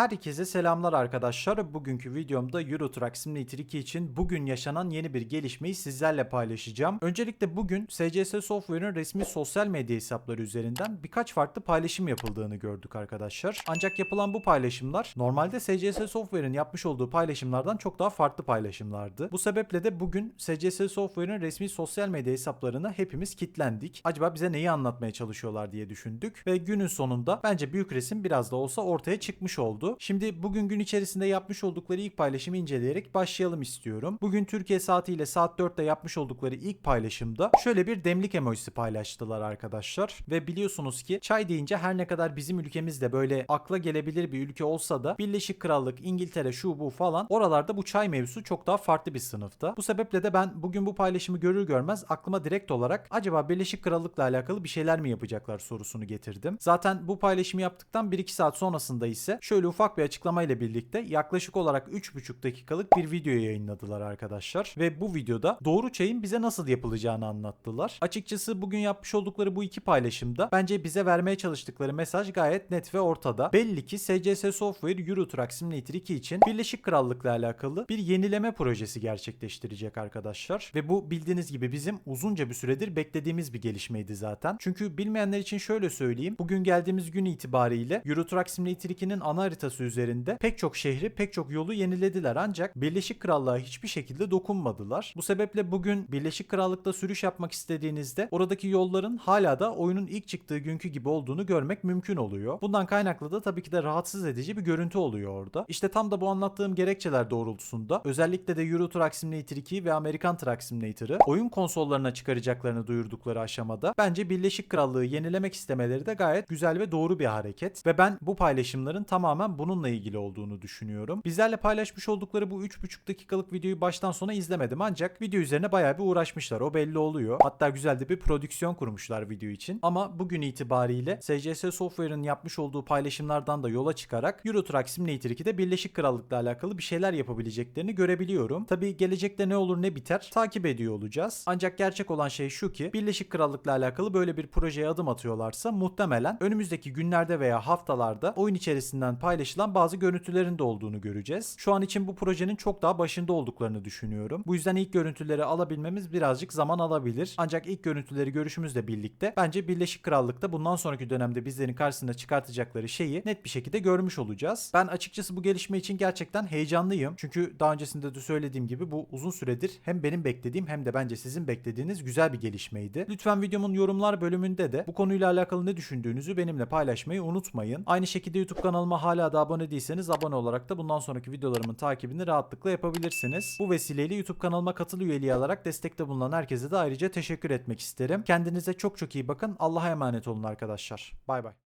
Herkese selamlar arkadaşlar. Bugünkü videomda Euro Truck Simulator 2 için bugün yaşanan yeni bir gelişmeyi sizlerle paylaşacağım. Öncelikle bugün SCS Software'ın resmi sosyal medya hesapları üzerinden birkaç farklı paylaşım yapıldığını gördük arkadaşlar. Ancak yapılan bu paylaşımlar normalde SCS Software'ın yapmış olduğu paylaşımlardan çok daha farklı paylaşımlardı. Bu sebeple de bugün SCS Software'ın resmi sosyal medya hesaplarına hepimiz kitlendik. Acaba bize neyi anlatmaya çalışıyorlar diye düşündük ve günün sonunda bence büyük resim biraz da olsa ortaya çıkmış oldu. Şimdi bugün gün içerisinde yapmış oldukları ilk paylaşımı inceleyerek başlayalım istiyorum. Bugün Türkiye saatiyle saat 4'te yapmış oldukları ilk paylaşımda şöyle bir demlik emojisi paylaştılar arkadaşlar. Ve biliyorsunuz ki çay deyince her ne kadar bizim ülkemizde böyle akla gelebilir bir ülke olsa da Birleşik Krallık, İngiltere, şu bu falan oralarda bu çay mevzusu çok daha farklı bir sınıfta. Bu sebeple de ben bugün bu paylaşımı görür görmez aklıma direkt olarak acaba Birleşik Krallık'la alakalı bir şeyler mi yapacaklar sorusunu getirdim. Zaten bu paylaşımı yaptıktan 1-2 saat sonrasında ise şöyle ufak bir açıklama ile birlikte yaklaşık olarak 3,5 dakikalık bir video yayınladılar arkadaşlar. Ve bu videoda doğru çayın bize nasıl yapılacağını anlattılar. Açıkçası bugün yapmış oldukları bu iki paylaşımda bence bize vermeye çalıştıkları mesaj gayet net ve ortada. Belli ki SCS Software Euro Truck Simulator 2 için Birleşik Krallık'la alakalı bir yenileme projesi gerçekleştirecek arkadaşlar. Ve bu bildiğiniz gibi bizim uzunca bir süredir beklediğimiz bir gelişmeydi zaten. Çünkü bilmeyenler için şöyle söyleyeyim. Bugün geldiğimiz gün itibariyle Euro Truck Simulator 2'nin ana haritası üzerinde pek çok şehri, pek çok yolu yenilediler ancak Birleşik Krallığa hiçbir şekilde dokunmadılar. Bu sebeple bugün Birleşik Krallık'ta sürüş yapmak istediğinizde oradaki yolların hala da oyunun ilk çıktığı günkü gibi olduğunu görmek mümkün oluyor. Bundan kaynaklı da tabii ki de rahatsız edici bir görüntü oluyor orada. İşte tam da bu anlattığım gerekçeler doğrultusunda özellikle de Euro Truck Simulator 2 ve Amerikan Truck Simulator'ı oyun konsollarına çıkaracaklarını duyurdukları aşamada bence Birleşik Krallığı yenilemek istemeleri de gayet güzel ve doğru bir hareket ve ben bu paylaşımların tamamen bununla ilgili olduğunu düşünüyorum. Bizlerle paylaşmış oldukları bu 3,5 dakikalık videoyu baştan sona izlemedim ancak video üzerine bayağı bir uğraşmışlar. O belli oluyor. Hatta güzel de bir prodüksiyon kurmuşlar video için. Ama bugün itibariyle SCS Software'ın yapmış olduğu paylaşımlardan da yola çıkarak Euro Truck Simulator 2'de Birleşik Krallık'la alakalı bir şeyler yapabileceklerini görebiliyorum. Tabi gelecekte ne olur ne biter takip ediyor olacağız. Ancak gerçek olan şey şu ki Birleşik Krallık'la alakalı böyle bir projeye adım atıyorlarsa muhtemelen önümüzdeki günlerde veya haftalarda oyun içerisinden paylaşılan bazı görüntülerin de olduğunu göreceğiz. Şu an için bu projenin çok daha başında olduklarını düşünüyorum. Bu yüzden ilk görüntüleri alabilmemiz birazcık zaman alabilir. Ancak ilk görüntüleri görüşümüzle birlikte bence Birleşik Krallık'ta bundan sonraki dönemde bizlerin karşısına çıkartacakları şeyi net bir şekilde görmüş olacağız. Ben açıkçası bu gelişme için gerçekten heyecanlıyım. Çünkü daha öncesinde de söylediğim gibi bu uzun süredir hem benim beklediğim hem de bence sizin beklediğiniz güzel bir gelişmeydi. Lütfen videomun yorumlar bölümünde de bu konuyla alakalı ne düşündüğünüzü benimle paylaşmayı unutmayın. Aynı şekilde YouTube kanalıma da abone değilseniz abone olarak da bundan sonraki videolarımın takibini rahatlıkla yapabilirsiniz. Bu vesileyle YouTube kanalıma katıl üyeliği alarak destekte bulunan herkese de ayrıca teşekkür etmek isterim. Kendinize çok çok iyi bakın. Allah'a emanet olun arkadaşlar. Bay bay.